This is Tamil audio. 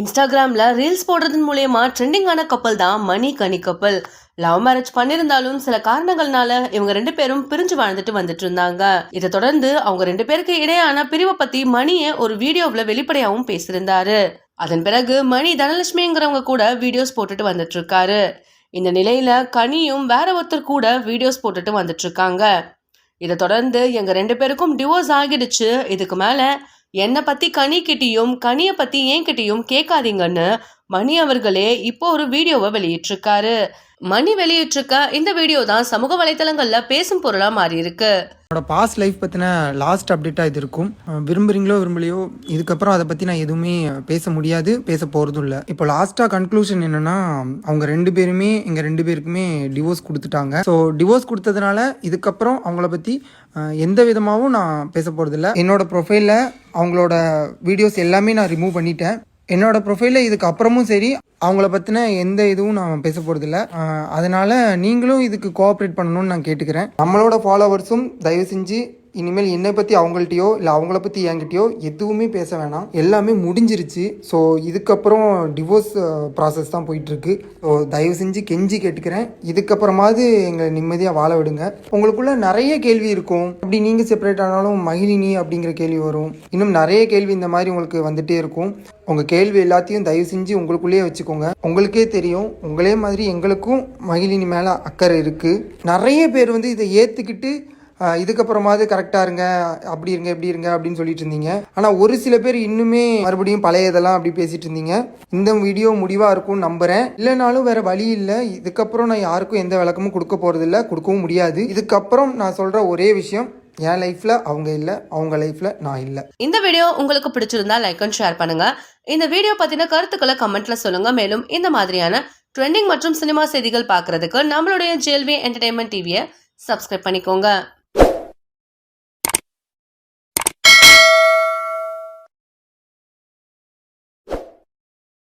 இன்ஸ்டாகிராமில் ரீல்ஸ் போடுறதன் மூலயமா ட்ரெண்டிங் ஆன கப்பல் தான் மணி கனி கப்பல். லவ் மேரேஜ் பண்ணியிருந்தாலும் சில காரணங்கள்னால இவங்க ரெண்டு பேரும் பிரிஞ்சு வாழ்ந்துட்டு வந்துட்டு இருந்தாங்க. இதை தொடர்ந்து அவங்க ரெண்டு பேருக்கு இடையான பிரிவை பத்தி மணியை ஒரு வீடியோவில் வெளிப்படையாகவும் பேசியிருந்தாரு. அதன் பிறகு மணி தனலட்சுமிங்கிறவங்க கூட வீடியோஸ் போட்டுட்டு வந்துட்டு இருக்காரு. இந்த நிலையில கனியும் வேற ஒருத்தர் கூட வீடியோஸ் போட்டுட்டு வந்துட்டு இருக்காங்க. இதை தொடர்ந்து எங்க ரெண்டு பேருக்கும் டிவோர்ஸ் ஆகிடுச்சு. இதுக்கு மேல என்னை பத்தி கனி கனியை பத்தி ஏன் கிட்டயும் கேட்காதீங்கன்னு மணி அவர்களே இப்போ ஒரு வீடியோவை வெளியிட்டிருக்காரு. மணி வெளியிட்டிருக்க இந்த வீடியோ தான் சமூக வலைத்தளங்கள்ல பேசும் பொருளா மாறி இருக்கு என்னோட பாஸ்ட் லைஃப் பற்றின லாஸ்ட் அப்டேட்டாக இது இருக்கும். விரும்புகிறீங்களோ விரும்புறீங்களோ விரும்பலையோ இதுக்கப்புறம் அதை பற்றி நான் எதுவுமே பேச முடியாது பேச போகிறதும் இல்லை. இப்போ லாஸ்ட்டாக கன்க்ளூஷன் என்னென்னா அவங்க ரெண்டு பேருமே எங்கள் ரெண்டு பேருக்குமே டிவோர்ஸ் கொடுத்துட்டாங்க. ஸோ டிவோர்ஸ் கொடுத்ததுனால இதுக்கப்புறம் அவங்கள பற்றி எந்த விதமாகவும் நான் பேச போகிறதில்ல என்னோட ப்ரொஃபைலில் அவங்களோட வீடியோஸ் எல்லாமே நான் ரிமூவ் பண்ணிட்டேன். என்னோட ப்ரொஃபைலில் இதுக்கு அப்புறமும் சரி அவங்கள பற்றின எந்த இதுவும் நான் பேச போகிறதில்ல அதனால் நீங்களும் இதுக்கு கோஆப்ரேட் பண்ணணும்னு நான் கேட்டுக்கிறேன். நம்மளோட ஃபாலோவர்ஸும் தயவு செஞ்சு இனிமேல் என்னை பற்றி அவங்கள்ட்டையோ இல்லை அவங்கள பற்றி என்கிட்டயோ எதுவுமே பேச வேணாம். எல்லாமே முடிஞ்சிருச்சு. ஸோ இதுக்கப்புறம் டிவோர்ஸ் ப்ராசஸ் uh, தான் போயிட்டுருக்கு. ஸோ தயவு செஞ்சு கெஞ்சி கேட்டுக்கிறேன். இதுக்கப்புறமாவது எங்களை நிம்மதியாக வாழ விடுங்க. உங்களுக்குள்ள நிறைய கேள்வி இருக்கும். அப்படி நீங்கள் செப்பரேட் ஆனாலும் மகிழினி அப்படிங்கிற கேள்வி வரும். இன்னும் நிறைய கேள்வி இந்த மாதிரி உங்களுக்கு வந்துகிட்டே இருக்கும். உங்கள் கேள்வி எல்லாத்தையும் தயவு செஞ்சு உங்களுக்குள்ளேயே வச்சுக்கோங்க. உங்களுக்கே தெரியும். உங்களே மாதிரி எங்களுக்கும் மகிழினி மேலே அக்கறை இருக்குது நிறைய பேர் வந்து இதை ஏற்றுக்கிட்டு இதுக்கப்புறமாவது கரெக்டாக இருங்க அப்படி இருங்க இப்படி இருங்க அப்படின்னு சொல்லிட்டு இருந்தீங்க. ஆனால் ஒரு சில பேர் இன்னுமே மறுபடியும் பழைய இதெல்லாம் அப்படி பேசிட்டு இருந்தீங்க. இந்த வீடியோ முடிவாக இருக்கும்னு நம்புகிறேன் இல்லைனாலும் வேற வழி இல்லை. இதுக்கப்புறம் நான் யாருக்கும் எந்த விளக்கமும் கொடுக்க போகிறதில்ல கொடுக்கவும் முடியாது. இதுக்கப்புறம் நான் சொல்கிற ஒரே விஷயம் என் லைஃப்பில் அவங்க இல்லை அவங்க லைஃப்பில் நான் இல்லை. இந்த வீடியோ உங்களுக்கு பிடிச்சிருந்தா லைக் அண்ட் ஷேர் பண்ணுங்க. இந்த வீடியோ பத்தின கருத்துக்களை கமெண்ட்ல சொல்லுங்க. மேலும் இந்த மாதிரியான ட்ரெண்டிங் மற்றும் சினிமா செய்திகள் பார்க்கறதுக்கு நம்மளுடைய ஜேல்வி என்டர்டைன்மெண்ட் டிவியை சப்ஸ்கிரைப் பண்ணிக்கோங்க.